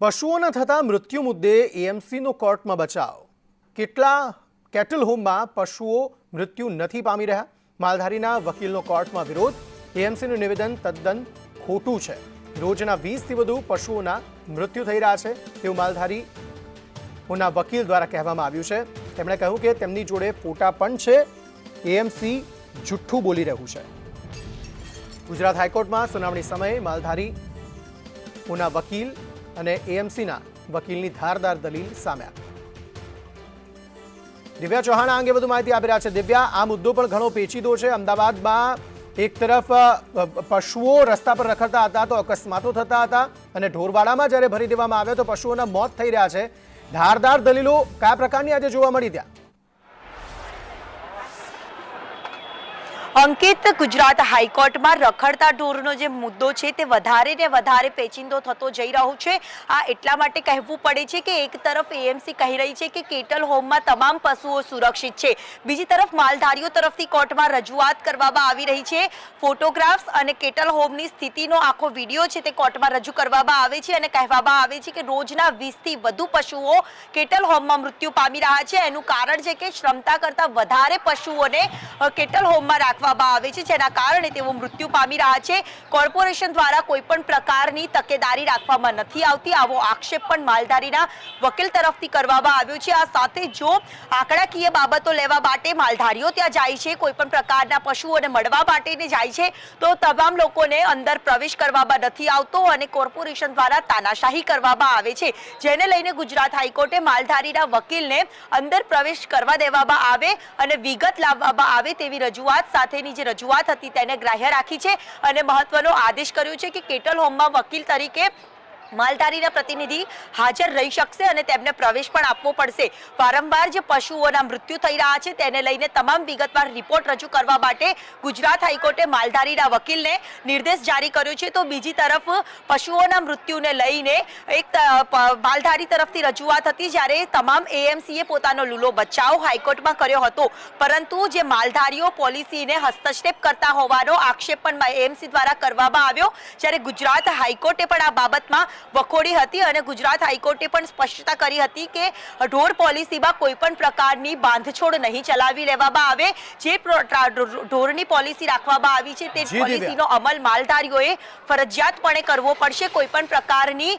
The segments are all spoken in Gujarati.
પશુઓના થતા મૃત્યુ મુદ્દે એએમસીનો કોર્ટમાં બચાવ. કેટલા કેટલ હોમમાં પશુઓ મૃત્યુ નથી પામી રહ્યા? માલધારીના વકીલનો કોર્ટમાં વિરોધ. એએમસીનું નિવેદન તદ્દન ખોટું છે. રોજના વીસથી વધુ પશુઓના મૃત્યુ થઈ રહ્યા છે તેવું માલધારીઓના વકીલ દ્વારા કહેવામાં આવ્યું છે. તેમણે કહ્યું કે તેમની જોડે ફોટા પણ છે. એએમસી જુઠ્ઠું બોલી રહ્યું છે. ગુજરાત હાઈકોર્ટમાં સુનાવણી સમયે માલધારીઓના વકીલ અને એએમસીના વકીલની ધારદાર દલીલ સામે દિવ્યા ચૌહાણ અંગે વધુ માહિતી આપી રહ્યા છે. દિવ્યા, આ મુદ્દો પણ ઘણો પેચીદો છે. અમદાવાદમાં એક તરફ પશુઓ રસ્તા પર રખડતા હતા તો અકસ્માતો થતા હતા અને ઢોરવાડામાં જ્યારે ભરી દેવામાં આવ્યા તો પશુઓના મોત થઈ રહ્યા છે. ધારદાર દલીલો કયા પ્રકારની આજે જોવા મળી ત્યાં? અંકિત ગુજરાત હાઈકોર્ટમાં રખડતા ઢોરનો જે મુદ્દો છે તે વધારે ને વધારે પેચિંદો થતો જઈ રહ્યો છે. આ એટલા માટે કહેવું પડે છે કે એક તરફ એએમસી કહી રહી છે કે કેટલ હોમમાં તમામ પશુઓ સુરક્ષિત છે. બીજી તરફ માલધારીઓ તરફથી કોર્ટમાં રજૂઆત કરવામાં આવી રહી છે. ફોટોગ્રાફ્સ અને કેટલ હોમની સ્થિતિનો આખો વીડિયો છે તે કોર્ટમાં રજૂ કરવામાં આવે છે અને કહેવામાં આવે છે કે રોજના વીસથી વધુ પશુઓ કેટલ હોમમાં મૃત્યુ પામી રહ્યા છે. એનું કારણ છે કે ક્ષમતા કરતાં વધારે પશુઓને કેટલ હોમમાં રાખવામાં આવે છે, જેના કારણે તેઓ મૃત્યુ પામી રહ્યા છે. કોર્પોરેશન દ્વારા કોઈ પણ પ્રકારની તકેદારી રાખવામાં નથી આવતી. આવો આક્ષેપ પણ માલધારીના વકીલ તરફથી કરવામાં આવ્યો છે. આ સાથે જો આંકડાકીય બાબતો લેવા માટે માલધારીઓ ત્યાં જાય છે કોઈ પણ પ્રકારના પશુઓને મળવા માટેને જાય છે, તો તમામ લોકોને અંદર પ્રવેશ કરવામાં નથી આવતો અને કોર્પોરેશન દ્વારા તાનાશાહી કરવામાં આવે છે. જેને લઈને ગુજરાત હાઈકોર્ટે માલધારીના વકીલને અંદર પ્રવેશ કરવા દેવામાં આવે અને વિગત લાવવામાં આવે તેવી રજૂઆત સાથેની જે રજૂઆત હતી તેને ગ્રાહ્ય રાખી છે અને મહત્વનો આદેશ કર્યો છે કે કેટલ હોમમાં વકીલ તરીકે માલધારીના પ્રતિનિધિ હાજર રહી શકશે અને તેમને પ્રવેશ પણ આપવો પડશે. વારંવાર જે પશુઓના મૃત્યુ થઈ રહ્યા છે તેને લઈને તમામ વિગતવાર રિપોર્ટ રજૂ કરવા માટે ગુજરાત હાઈકોર્ટે માલધારીના વકીલને નિર્દેશ જારી કર્યો છે. તો બીજી તરફ પશુઓના મૃત્યુને લઈને એક માલધારી તરફથી રજૂઆત હતી જ્યારે તમામ એએમસીએ પોતાનો લૂલો બચાવ હાઈકોર્ટમાં કર્યો હતો. પરંતુ જે માલધારીઓ પોલિસીને હસ્તક્ષેપ કરતા હોવાનો આક્ષેપ પણ એએમસી દ્વારા કરવામાં આવ્યો. જ્યારે ગુજરાત હાઈકોર્ટે પણ આ બાબતમાં વખોડી હતી અને ગુજરાત હાઈકોર્ટે પણ સ્પષ્ટતા કરી હતી કે ઢોર પોલિસીમાં કોઈ પણ પ્રકારની બાંધછોડ નહીં ચલાવી લેવામાં આવે. જે ઢોરની પોલિસી રાખવામાં આવી છે તે પોલિસીનો અમલ માલધારીઓએ ફરજિયાતપણે કરવો પડશે. કોઈ પણ પ્રકારની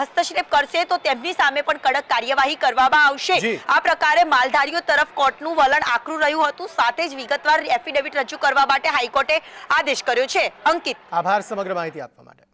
હસ્તક્ષેપ કરશે તો તેમની સામે પણ કડક કાર્યવાહી કરવામાં આવશે. આ પ્રકારે માલધારીઓ તરફ કોર્ટનું વલણ આકરું રહ્યું હતું. સાથે જ વિગતવાર એફિડેવિટ રજૂ કરવા માટે હાઈકોર્ટે આદેશ કર્યો છે. અંકિત. આભાર સમગ્ર માહિતી આપવા માટે.